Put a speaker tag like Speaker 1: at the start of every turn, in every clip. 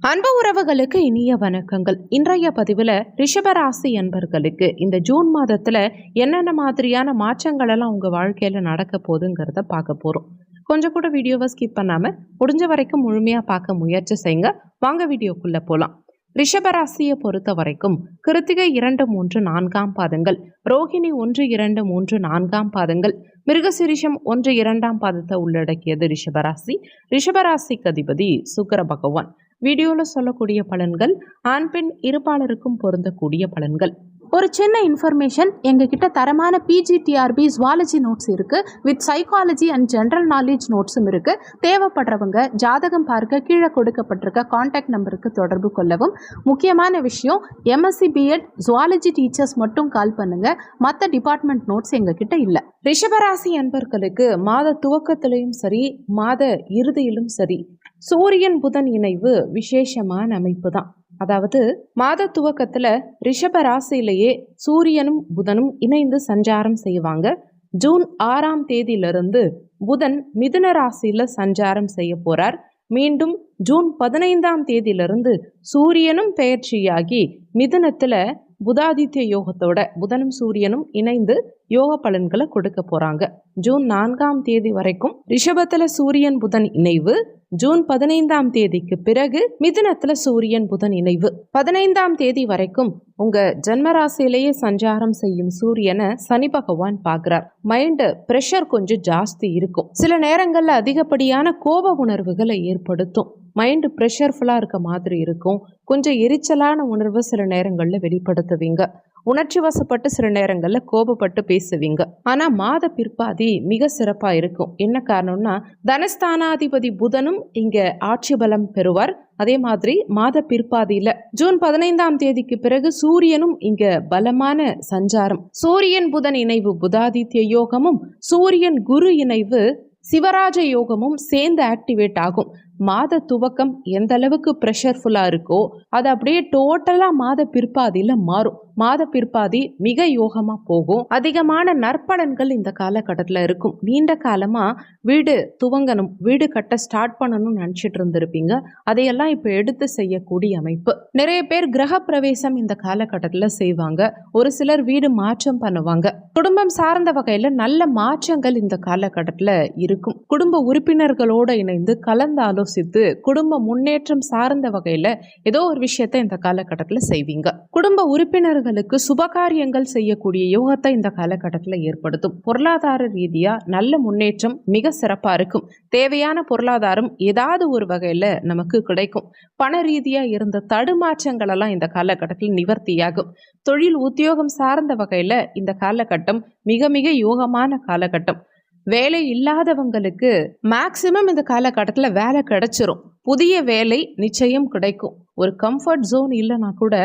Speaker 1: அன்பு உறவுகளுக்கு இனிய வணக்கங்கள். இன்றைய பதிவில் ரிஷபராசி என்பர்களுக்கு இந்த ஜூன் மாதத்தில் என்னென்ன மாதிரியான மாற்றங்கள் எல்லாம் உங்கள் வாழ்க்கையில் நடக்க போகுதுங்கிறத பார்க்க போகிறோம் கொஞ்சம் கூட வீடியோவை ஸ்கிப் பண்ணாமல் முடிஞ்ச வரைக்கும் முழுமையாக பார்க்க முயற்சி செய்யுங்க. வாங்க வீடியோக்குள்ளே போகலாம் ரிஷபராசியை பொறுத்த வரைக்கும் கிருத்திகை இரண்டு மூன்று நான்காம் பாதங்கள் ரோஹிணி ஒன்று இரண்டு மூன்று நான்காம் பாதங்கள் மிருகசிரிஷம் ஒன்று இரண்டாம் பாதத்தை உள்ளடக்கியது ரிஷபராசி. ரிஷபராசிக்கு அதிபதி சுக்கர பகவான். வீடியோவில் சொல்லக்கூடிய பலன்கள் ஆண் பெண் இருப்பாளருக்கும் பொருந்தக்கூடிய பலன்கள்.
Speaker 2: ஒரு சின்ன இன்ஃபர்மேஷன் எங்ககிட்ட தரமான பிஜிடிஆர்பி ஜுவாலஜி நோட்ஸ் இருக்குது with psychology and general knowledge நோட்ஸும் இருக்குது தேவைப்படுறவங்க ஜாதகம் பார்க்க கீழே கொடுக்கப்பட்டிருக்க காண்டாக்ட் நம்பருக்கு தொடர்பு கொள்ளவும். முக்கியமான விஷயம் எம்எஸ்சி பிஎட் ஜுவாலஜி டீச்சர்ஸ் மட்டும் கால் பண்ணுங்கள் மற்ற டிபார்ட்மெண்ட் நோட்ஸ் எங்ககிட்ட இல்லை.
Speaker 1: ரிஷபராசி அன்பர்களுக்கு மாத துவக்கத்திலையும் சரி மாத இறுதியிலும் சரி சூரியன் புதன் இணைவு விசேஷமான அமைப்பு தான் அதாவது மாத துவக்கத்தில் ரிஷப ராசியிலேயே சூரியனும் புதனும் இணைந்து சஞ்சாரம் செய்வாங்க. ஜூன் ஆறாம் தேதியிலிருந்து புதன் மிதுன ராசியில் சஞ்சாரம் செய்ய போறார். மீண்டும் ஜூன் பதினைந்தாம் தேதியிலிருந்து சூரியனும் பெயர்ச்சியாகி மிதுனத்தில் புதாதித்ய யோகத்தோட புதனும் சூரியனும் இணைந்து யோக பலன்களை கொடுக்க போறாங்க. ஜூன் நான்காம் தேதி வரைக்கும் ரிஷபத்துல சூரியன் புதன் இணைவு ஜூன் பதினைந்தாம் தேதிக்கு பிறகு மிதுனத்தில் சூரியன் புதன் இணைவு. பதினைந்தாம் தேதி வரைக்கும் உங்க ஜென்மராசியிலேயே சஞ்சாரம் செய்யும் சூரியனை சனி பகவான் பார்க்கிறார். மைண்டு ப்ரெஷர் கொஞ்சம் ஜாஸ்தி இருக்கும். சில நேரங்களில் அதிகப்படியான கோப உணர்வுகளை ஏற்படுத்தும். மைண்டு ப்ரெஷர்ஃபுல்லாக இருக்க மாதிரி இருக்கும். கொஞ்சம் எரிச்சலான உணர்வு சில நேரங்களில் வெளிப்படுத்துவீங்க. உணர்ச்சி வசப்பட்டு சில நேரங்களில் கோபப்பட்டு பேசுவீங்க. ஆனால் மாத பிற்பாதி மிக சிறப்பாக இருக்கும். என்ன காரணம்னா தனஸ்தானாதிபதி புதனும் இங்கே ஆட்சி பலம் பெறுவார். அதே மாதிரி மாத பிற்பாதியில் ஜூன் பதினைந்தாம் தேதிக்கு பிறகு சூரியனும் இங்க பலமான சஞ்சாரம். சூரியன் புதன் இணைவு புதாதித்ய யோகமும் சூரியன் குரு இணைவு சிவராஜ யோகமும் சேர்ந்து ஆக்டிவேட் ஆகும். மாத துவக்கம் எந்த அளவுக்கு ப்ரெஷர்ஃபுல்லாக இருக்கோ அது அப்படியே டோட்டலாக மாத பிற்பாதியில் மாறும். மாத பிற்பாதி மிக யோகமாக போகும். அதிகமான நற்பலன்கள் இந்த காலகட்டத்தில் இருக்கும். நீண்ட காலமாக வீடு துவங்கணும் வீடு கட்ட ஸ்டார்ட் பண்ணணும்னு நினச்சிட்டு இருந்திருப்பீங்க. அதையெல்லாம் இப்போ எடுத்து செய்யக்கூடிய அமைப்பு. நிறைய பேர் கிரக பிரவேசம் இந்த காலகட்டத்தில் செய்வாங்க. ஒரு சிலர் வீடு மாற்றம் பண்ணுவாங்க. குடும்பம் சார்ந்த வகையில் நல்ல மாற்றங்கள் இந்த காலகட்டத்தில் இருக்கும். குடும்ப உறுப்பினர்களோடு இணைந்து கலந்தாலும் ஆலோசித்து குடும்ப முன்னேற்றம் சார்ந்த வகையில் ஏதோ ஒரு விஷயத்தை இந்த காலகட்டத்தில் செய்வீங்க. குடும்ப உறுப்பினர்களுக்கு சுபகாரியங்கள் செய்யக்கூடிய யோகத்தை இந்த காலகட்டத்தில் ஏற்படுத்தும். பொருளாதார ரீதியாக நல்ல முன்னேற்றம் மிக சிறப்பாக இருக்கும். தேவையான பொருளாதாரம் ஏதாவது ஒரு வகையில் நமக்கு கிடைக்கும். பண ரீதியாக இருந்த தடுமாற்றங்கள் எல்லாம் இந்த காலகட்டத்தில் நிவர்த்தியாகும். தொழில் உத்தியோகம் சார்ந்த வகையில் இந்த காலகட்டம் மிக மிக யோகமான காலகட்டம். வேலை இல்லாதவங்களுக்கு மேக்சிமம் இந்த காலகட்டத்தில் வேலை கிடைச்சிரும். புதிய வேலை நிச்சயம் கிடைக்கும். ஒரு கம்ஃபர்ட் ஜோன் இல்லைன்னா கூட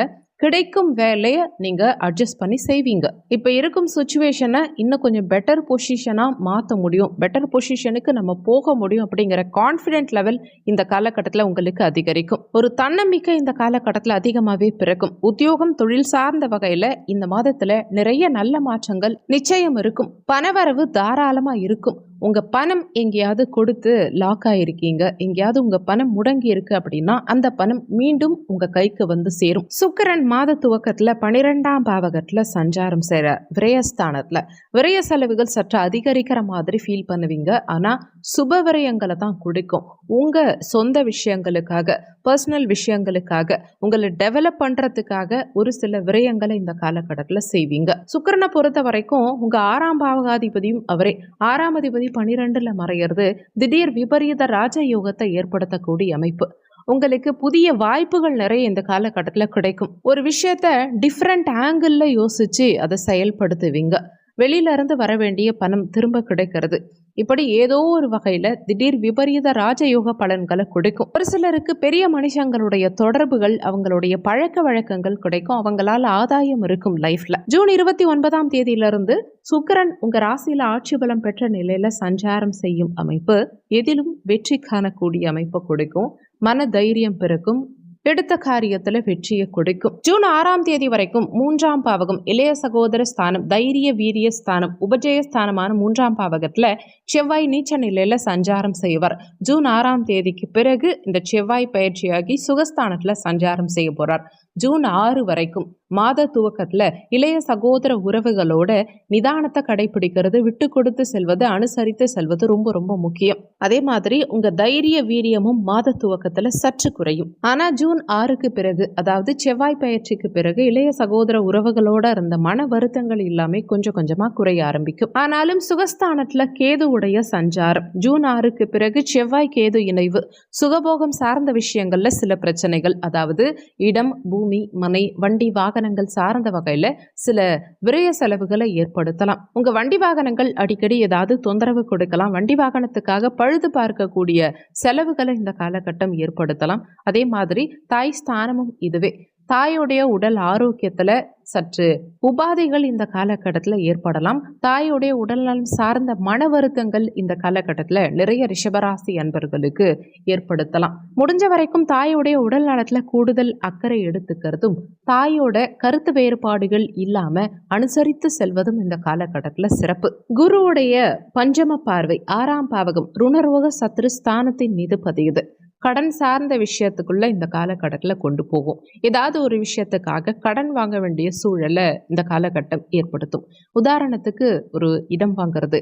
Speaker 1: கிடைக்கும் வேலையை நீங்கள் அட்ஜஸ்ட் பண்ணி செய்வீங்க. இப்போ இருக்கும் சுச்சுவேஷனை இன்னும் கொஞ்சம் பெட்டர் பொசிஷனாக மாற்ற முடியும். பெட்டர் பொசிஷனுக்கு நம்ம போக முடியும் அப்படிங்கிற கான்ஃபிடென்ட் லெவல் இந்த காலகட்டத்தில் உங்களுக்கு அதிகரிக்கும். ஒரு தன்னம்பிக்கை இந்த காலகட்டத்தில் அதிகமாகவே பிறக்கும். உத்தியோகம் தொழில் சார்ந்த வகையில் இந்த மாதத்தில் நிறைய நல்ல மாற்றங்கள் நிச்சயம் இருக்கும். பணவரவு தாராளமாக இருக்கும். உங்கள் பணம் எங்கேயாவது கொடுத்து லாக் ஆகிருக்கீங்க எங்கேயாவது உங்கள் பணம் முடங்கி இருக்கு அப்படின்னா அந்த பணம் மீண்டும் உங்கள் கைக்கு வந்து சேரும். சுக்கரன் மாத துவக்கத்தில் பனிரெண்டாம் பாவகத்தில் சஞ்சாரம் செய்கிற விரயஸ்தானத்தில். விரய செலவுகள் சற்று அதிகரிக்கிற மாதிரி ஃபீல் பண்ணுவீங்க. ஆனால் சுப விரயங்களை தான் கொடுக்கும். உங்கள் சொந்த விஷயங்களுக்காக பர்சனல் விஷயங்களுக்காக உங்களை டெவலப் பண்ணுறதுக்காக ஒரு சில விரயங்களை இந்த காலகட்டத்தில் செய்வீங்க. சுக்கரனை பொறுத்த வரைக்கும் உங்கள் ஆறாம் பாவகாதிபதியும் அவரே. ஆறாம் அதிபதி பனிரெண்டில் மறையிறது திடீர் விபரீத ராஜயோகத்தை ஏற்படுத்தக்கூடிய அமைப்பு. உங்களுக்கு புதிய வாய்ப்புகள் நிறைய இந்த காலகட்டத்தில் கிடைக்கும். ஒரு விஷயத்த டிஃப்ரெண்ட் ஆங்கிளில் யோசித்து அதை செயல்படுத்துவீங்க. வெளியில இருந்து வர வேண்டிய பணம் திரும்ப கிடைக்கிறது. இப்படி ஏதோ ஒரு வகையில் திடீர் விபரீத ராஜயோக பலன்களை கொடுக்கும். ஒரு சிலருக்கு பெரிய மனுஷங்களுடைய தொடர்புகள் அவங்களுடைய பழக்க வழக்கங்கள் கிடைக்கும். அவங்களால் ஆதாயம் இருக்கும் லைஃப்ல ஜூன் இருபத்தி ஒன்பதாம் தேதியிலிருந்து சுக்கரன் உங்க ராசியில ஆட்சி பலம் பெற்ற நிலையில சஞ்சாரம் செய்யும் அமைப்பு எதிலும் வெற்றி காணக்கூடிய அமைப்பு கொடுக்கும். மன தைரியம் பிறக்கும். எடுத்த காரியத்துல வெற்றியை கொடுக்கும். ஜூன் ஆறாம் தேதி வரைக்கும் மூன்றாம் பாவகம் இளைய சகோதர ஸ்தானம் தைரிய வீரிய ஸ்தானம் உபஜய ஸ்தானமான மூன்றாம் பாவகத்துல செவ்வாய் நீச்ச நிலையில சஞ்சாரம் செய்வார். ஜூன் ஆறாம் தேதிக்கு பிறகு இந்த செவ்வாய் பயிற்சியாகி சுகஸ்தானத்துல சஞ்சாரம் செய்ய போறார். ஜூன் ஆறு வரைக்கும் மாத துவக்கத்துல இளைய சகோதர உறவுகளோட நிதானத்தை கடைபிடிக்கிறது விட்டு கொடுத்து செல்வது அனுசரித்து செல்வது ரொம்ப ரொம்ப முக்கியம். அதே மாதிரி உங்க தைரிய வீரியமும் மாத துவக்கத்துல சற்று குறையும். ஆனா ஜூன் ஆறுக்கு பிறகு அதாவது செவ்வாய் பயிற்சிக்கு பிறகு இளைய சகோதர உறவுகளோட இருந்த மன வருத்தங்கள் எல்லாமே கொஞ்சம் கொஞ்சமா குறைய ஆரம்பிக்கும். ஆனாலும் சுகஸ்தானத்துல கேதுவுடைய சஞ்சாரம். ஜூன் ஆறுக்கு பிறகு செவ்வாய் கேது இணைவு. சுகபோகம் சார்ந்த விஷயங்கள்ல சில பிரச்சனைகள். அதாவது இடம் பூமி மனை வண்டி வாகனங்கள் சார்ந்த வகையில சில விரய செலவுகளை ஏற்படுத்தலாம். உங்க வண்டி வாகனங்கள் அடிக்கடி ஏதாவது தொந்தரவு கொடுக்கலாம். வண்டி வாகனத்துக்காக பழுது பார்க்கக்கூடிய செலவுகளை இந்த காலகட்டம் ஏற்படுத்தலாம். அதே மாதிரி தாய் ஸ்தானமும் இதுவே. தாயுடைய உடல் ஆரோக்கியத்தில் சற்று உபாதைகள் இந்த காலகட்டத்தில் ஏற்படலாம். தாயுடைய உடல்நலம் சார்ந்த மன வருத்தங்கள் இந்த காலகட்டத்தில் நிறைய ரிஷபராசி அன்பர்களுக்கு ஏற்படுத்தலாம். முடிஞ்ச வரைக்கும் தாயுடைய உடல் நலத்தில் கூடுதல் அக்கறை எடுத்துக்கிறதும் தாயோட கருத்து வேறுபாடுகள் இல்லாம அனுசரித்து செல்வதும் இந்த காலகட்டத்தில் சிறப்பு. குருவுடைய பஞ்சம பார்வை ஆறாம் பாவகம் ருணரோக சத்ரு ஸ்தானத்தின் மீது பதியுது. கடன் சார்ந்த விஷயத்துக்குள்ளே இந்த காலகட்டத்தில் கொண்டு போகும். ஏதாவது ஒரு விஷயத்துக்காக கடன் வாங்க வேண்டிய சூழலை இந்த காலகட்டம் ஏற்படுத்தும். உதாரணத்துக்கு ஒரு இடம் வாங்குறது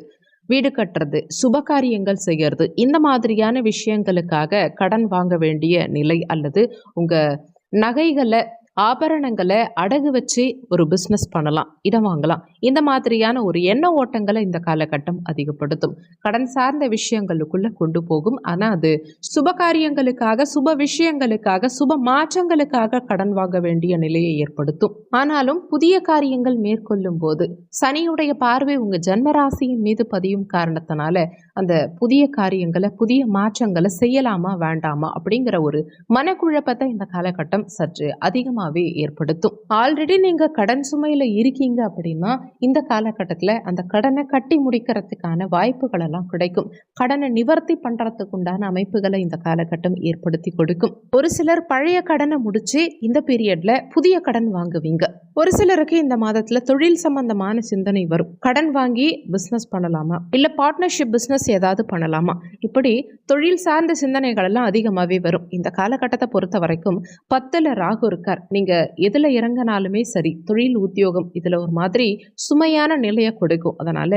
Speaker 1: வீடு கட்டுறது சுபகாரியங்கள் செய்கிறது இந்த மாதிரியான விஷயங்களுக்காக கடன் வாங்க வேண்டிய நிலை அல்லது உங்கள் நகைகளை ஆபரணங்களை அடகு வச்சு ஒரு பிஸ்னஸ் பண்ணலாம் இடம் வாங்கலாம். இந்த மாதிரியான ஒரு எண்ண ஓட்டங்களை இந்த காலகட்டம் அதிகப்படுத்தும். கடன் சார்ந்த விஷயங்களுக்குள்ள கொண்டு போகும். ஆனால் அது சுப காரியங்களுக்காக சுப விஷயங்களுக்காக சுப மாற்றங்களுக்காக கடன் வாங்க வேண்டிய நிலையை ஏற்படுத்தும். ஆனாலும் புதிய காரியங்கள் மேற்கொள்ளும் போது சனியுடைய பார்வை உங்க ஜன்மராசியின் மீது பதியும் காரணத்தினால அந்த புதிய காரியங்களை புதிய மாற்றங்களை செய்யலாமா வேண்டாமா அப்படிங்கிற ஒரு மனக்குழப்பத்தை இந்த காலகட்டம் சற்று அதிகமாக அதிகமாகவே ஏற்படுத்தும். ஆல்ரெடி நீங்க கடன் சுமையில இருக்கீங்க அப்படின்னா இந்த காலகட்டத்தில் அந்த கடனை கட்டி முடிக்கிறதுக்கான வாய்ப்புகள் எல்லாம் கிடைக்கும். கடனை நிவர்த்தி பண்றதுக்கு உண்டான அமைப்புகளை இந்த காலகட்டம் ஏற்படுத்தி கொடுக்கும். ஒரு சிலர் பழைய கடனை முடிச்சு இந்த பீரியட்ல புதிய கடன் வாங்குவீங்க. ஒரு சிலருக்கு இந்த மாதத்துல தொழில் சம்பந்தமான சிந்தனை வரும். கடன் வாங்கி பிஸ்னஸ் பண்ணலாமா? இல்லை பார்ட்னர்ஷிப் பிஸ்னஸ் ஏதாவது பண்ணலாமா? இப்படி தொழில் சார்ந்த சிந்தனைகள் எல்லாம் அதிகமாகவே வரும். இந்த காலகட்டத்தை பொறுத்த வரைக்கும் பத்துல ராகு இருக்கார். நீங்கள் எதுல இறங்கினாலுமே சரி தொழில் உத்தியோகம் இதுல ஒரு மாதிரி சுமையான நிலையை கொடுக்கும். அதனால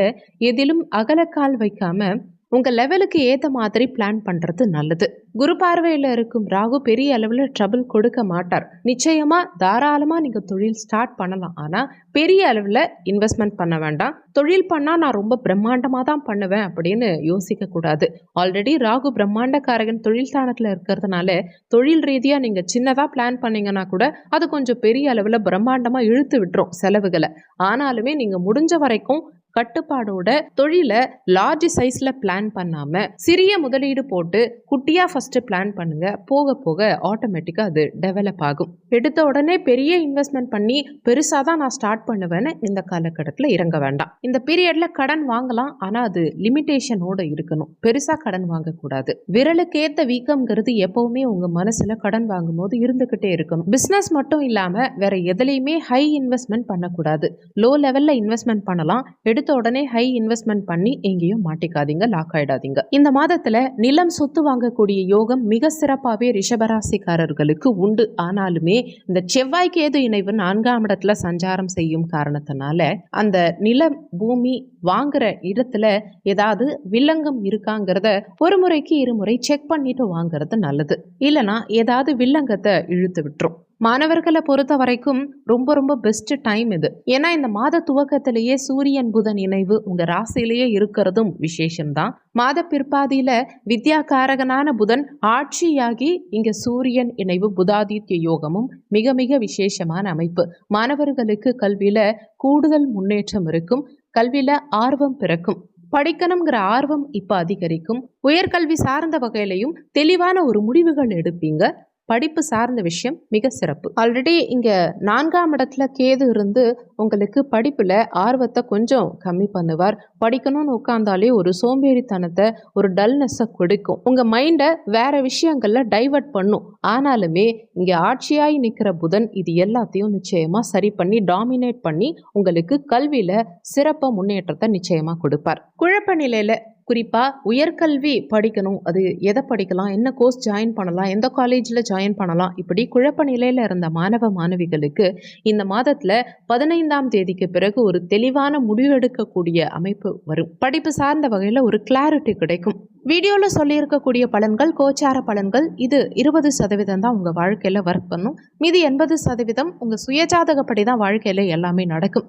Speaker 1: எதிலும் அகலக்கால் வைக்காம உங்கள் லெவலுக்கு ஏற்ற மாதிரி பிளான் பண்ணுறது நல்லது. குரு பார்வையில் இருக்கும் ராகு பெரிய அளவில் ட்ரபிள் கொடுக்க மாட்டார். நிச்சயமாக தாராளமாக நீங்கள் தொழில் ஸ்டார்ட் பண்ணலாம். ஆனால் பெரிய அளவில் இன்வெஸ்ட்மெண்ட் பண்ண வேண்டாம். தொழில் பண்ணால் நான் ரொம்ப பிரம்மாண்டமாக தான் பண்ணுவேன் அப்படின்னு யோசிக்கக்கூடாது ஆல்ரெடி ராகு பிரம்மாண்டக்காரகன் தொழில் ஸ்தானத்தில் இருக்கிறதுனால தொழில் ரீதியாக நீங்கள் சின்னதாக பிளான் பண்ணீங்கன்னா கூட அது கொஞ்சம் பெரிய அளவில் பிரம்மாண்டமாக இழுத்து விட்டுரும் செலவுகளை. ஆனாலுமே நீங்கள் முடிஞ்ச வரைக்கும் கட்டுப்பாடோட தொழிலை லார்ஜ் சைஸில் பிளான் பண்ணாமல் சிறிய முதலீடு போட்டு குட்டியாக ஃபஸ்ட்டு பிளான் பண்ணுங்கள் போக போக ஆட்டோமேட்டிக்காக அது டெவலப் ஆகும். எடுத்த உடனே பெரிய இன்வெஸ்ட்மெண்ட் பண்ணி பெருசாக தான் நான் ஸ்டார்ட் பண்ணுவேன்னு இந்த காலகட்டத்தில் இறங்க வேண்டாம். இந்த பீரியடில் கடன் வாங்கலாம் ஆனால் அது லிமிட்டேஷனோட இருக்கணும். பெருசாக கடன் வாங்கக்கூடாது விரலுக்கேற்ற வீக்கம்ங்கிறது எப்போவுமே உங்கள் மனசில் கடன் வாங்கும்போது இருந்துக்கிட்டே இருக்கணும். பிஸ்னஸ் மட்டும் இல்லாமல் வேற எதுலையுமே ஹை இன்வெஸ்ட்மெண்ட் பண்ணக்கூடாது. லோ லெவலில் இன்வெஸ்ட்மெண்ட் பண்ணலாம் எடுத்த உடனே ஹை இன்வெஸ்ட்மெண்ட் பண்ணி எங்கேயும் மாட்டிக்காதீங்க லாக் ஆயிடாதீங்க. இந்த மாதத்துல நிலம் சொத்து வாங்கக்கூடிய யோகம் மிக சிறப்பாகவே ரிஷபராசிக்காரர்களுக்கு உண்டு. ஆனாலுமே இந்த செவ்வாய் கேது இணைவு நான்காம் இடத்துல சஞ்சாரம் செய்யும் காரணத்தினால அந்த நிலம் பூமி வாங்குற இடத்துல ஏதாவது வில்லங்கம் இருக்காங்கிறத ஒரு முறைக்கு இருமுறை செக் பண்ணிட்டு வாங்குறது நல்லது. இல்லைனா ஏதாவது வில்லங்கத்தை இழுத்து விட்டுரும். மாணவர்களை பொறுத்த வரைக்கும் ரொம்ப ரொம்ப பெஸ்ட் டைம் இது. ஏன்னா இந்த மாத துவக்கத்திலேயே சூரியன் புதன் இணைவு உங்க ராசியிலேயே இருக்கிறதும் விசேஷம்தான். மாத பிற்பாதியில வித்யாகாரகனான புதன் ஆட்சியாகி இங்க சூரியன் இணைவு புதாதித்ய யோகமும் மிக மிக விசேஷமான அமைப்பு. மாணவர்களுக்கு கல்வியில கூடுதல் முன்னேற்றம் இருக்கும். கல்வியில ஆர்வம் பிறக்கும். படிக்கணுங்கிற ஆர்வம் இப்போ அதிகரிக்கும். உயர்கல்வி சார்ந்த வகையிலையும் தெளிவான ஒரு முடிவுகள் எடுப்பீங்க. படிப்பு சார்ந்த விஷயம் மிக சிறப்பு. ஆல்ரெடி இங்கே நான்காம் இடத்துல கேது இருந்து உங்களுக்கு படிப்பில் ஆர்வத்தை கொஞ்சம் கம்மி பண்ணுவார். படிக்கணும்னு உட்காந்தாலே ஒரு சோம்பேறித்தனத்தை ஒரு டல்னஸை கொடுக்கும். உங்கள் மைண்டை வேற விஷயங்களில் டைவர்ட் பண்ணும். ஆனாலுமே இங்கே ஆட்சியாகி நிற்கிற புதன் இது எல்லாத்தையும் நிச்சயமாக சரி பண்ணி டாமினேட் பண்ணி உங்களுக்கு கல்வியில் சிறப்பாக முன்னேற்றத்தை நிச்சயமாக கொடுப்பார். குழப்ப நிலையில் குறிப்பாக உயர்கல்வி படிக்கணும். அது எதை படிக்கலாம்? என்ன கோர்ஸ் ஜாயின் பண்ணலாம்? எந்த காலேஜில் ஜாயின் பண்ணலாம்? இப்படி குழப்ப நிலையில் இருந்த மாணவ மாணவிகளுக்கு இந்த மாதத்தில் பதினைந்தாம் தேதிக்கு பிறகு ஒரு தெளிவான முடிவெடுக்கக்கூடிய அமைப்பு வரும். படிப்பு சார்ந்த வகையில் ஒரு கிளாரிட்டி கிடைக்கும். வீடியோவில் சொல்லியிருக்கக்கூடிய பலன்கள் கோச்சார பலன்கள் இது இருபது சதவீதம் தான் உங்கள் வாழ்க்கையில் ஒர்க் பண்ணும். மீதி எண்பது சதவீதம் உங்கள் சுயஜாதகப்படி தான் வாழ்க்கையில் எல்லாமே நடக்கும்.